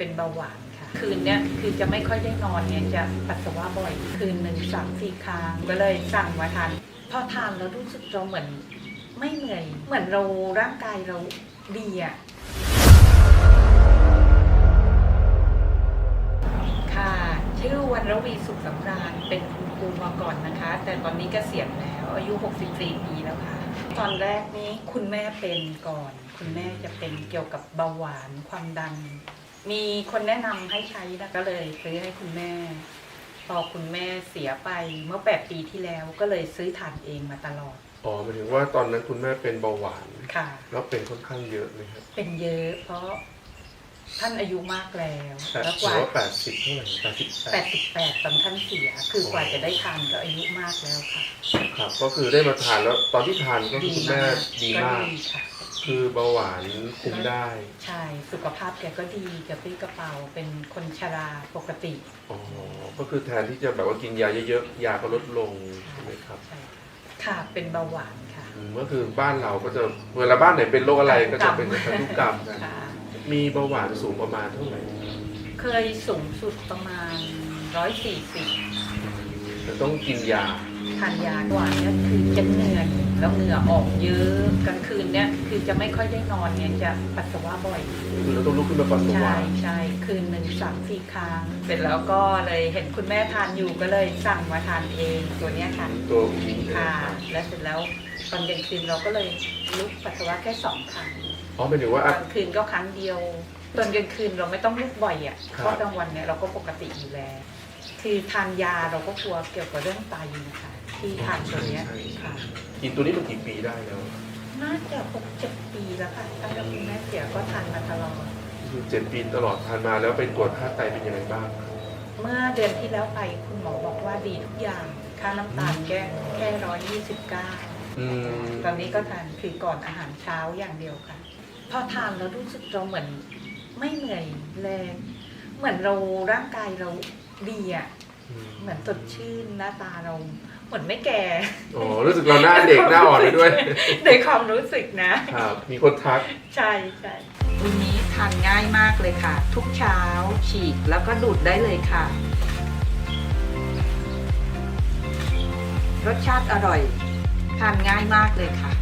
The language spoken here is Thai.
เป็นเบาหวานค่ะ คืนเนี้ยคือจะไม่ค่อยได้นอนเนี่ยจะปัสสาวะบ่อย คืนหนึ่งสามสี่ครั้งก็เลยสั่งมาทานพอทานแล้วรู้สึกเราเหมือนไม่เหนื่อย เหมือนเราร่างกายเราดีอะค่ะ ชื่อวันระวีสุขสำราญเป็นคุณครูมาก่อนนะคะ แต่ตอนนี้กเกษียณแล้วอายุ 64 ปีแล้วค่ะ ตอนแรกนี้คุณแม่เป็นก่อน คุณแม่จะเป็นเกี่ยวกับเบาหวานความดัน มีคนแนะนำให้ใช้นะก็เลยซื้อให้คุณแม่ พอคุณแม่เสียไปเมื่อแปดปีที่แล้วก็เลยซื้อทานเองมาตลอดอ๋อหมายถึงว่าตอนนั้นคุณแม่เป็นเบาหวาน ค่ะ แล้วเป็นค่อนข้างเยอะไหมครับเป็นเยอะเพราะท่านอายุมากแล้วแต่แล้วกถือว่า ว่าแปดสิบเท่าไหร่แปดสิบแปแปดดสิบแปดตอนท่านเสีย คือกว่าจะได้ทานก็อายุมากแล้วค่ะครับ ก็คือได้มาทานแล้วตอนที่ทานก็คือคุณแม่ดีมาก ก็ดีค่ะ คือเบาหวานคุมได้ใช่สุขภาพแกก็ดีกระปรี้กระเป๋าเป็นคนชราปกติอ๋อก็คือแทนที่จะแบบว่ากินยาเยอะๆยาก็ลดลงใช่ไหมครับใช่ค่ะเป็นเบาหวานค่ะอืมก็คือบ้านเราก็จะเวลาบ้านไหนเป็นโรคอะไรก็จะเป็นพันธุกรรมกันค่ะมีเบาหวานสูงประมาณเท่าไหร่เคยสูงสุดประมาณร้อยสี่สิบแต่ต้องกินยาทานยาก่อนเนี่ยคือจะเหนื่อยแล้วเหงื่อออกเยอะกลางคืนเนี่ยคือจะไม่ค่อยได้นอนเนี่ยจะปัสสาวะบ่อยคือเราต้องลุกขึ้นมาปัสสาวะใช่ใช่คืนหนึ่งสามสี่ครั้งเสร็จแล้วก็เลยเห็นคุณแม่ทานอยู่ก็เลยสั่งมาทานเองตัวเนี้ยค่ะตัวอุ้งค่ะ และเสร็จแล้วตอนกลางคืนเราก็เลยลุกปัสสาวะแค่สองครั้งอ๋อหมายถึงว่าตอะ อนคืนก็ครั้งเดียว ตอนกลางคืนเราไม่ต้องลุกบ่อยอะครับเพราะกลางวันเนี่ยเราก็ปกติอยู่แล้ว คือทานยาเราก็กลัวเกี่ยวกับเรื่องไตนะคะที่ทานตัวเนี้ยค่ะ กินตัวนี้มากี่ปีได้แล้วน่าจะหกเจ็ดปีแล้วค่ะตั้งแต่คุณแม่เสียก็ทานมาตลอดคือเจ็ดปีตลอดทานมาแล้วไปตรวจค่าไตเป็นยังไงบ้างครับเมื่อเดือนที่แล้วไปคุณหมอบอกว่าดีทุกอย่าง ค่าน้ำตาลแค่แค่ร้อยยี่สิบเก้าอืมตอนนี้ก็ทานคือก่อนอาหารเช้าอย่างเดียวค่ะ พอทานแล้วรู้สึกเราเหมือนไม่เหนื่อยแรง เหมือนเราร่างกายเราดีอะอืมเหมือนสดชื่นหน้าตาเราเหมือนไม่แก่อ๋อรู้สึกเราหน้าเด็กหน้าอ่อนไปด้วย ในความรู้สึกนะครับ มีคนทัก ใช่ใช่วันนี้ทานง่ายมากเลยค่ะ ทุกเช้าฉีกแล้วก็ดูดได้เลยค่ะ รสชาติอร่อย ทานง่ายมากเลยค่ะ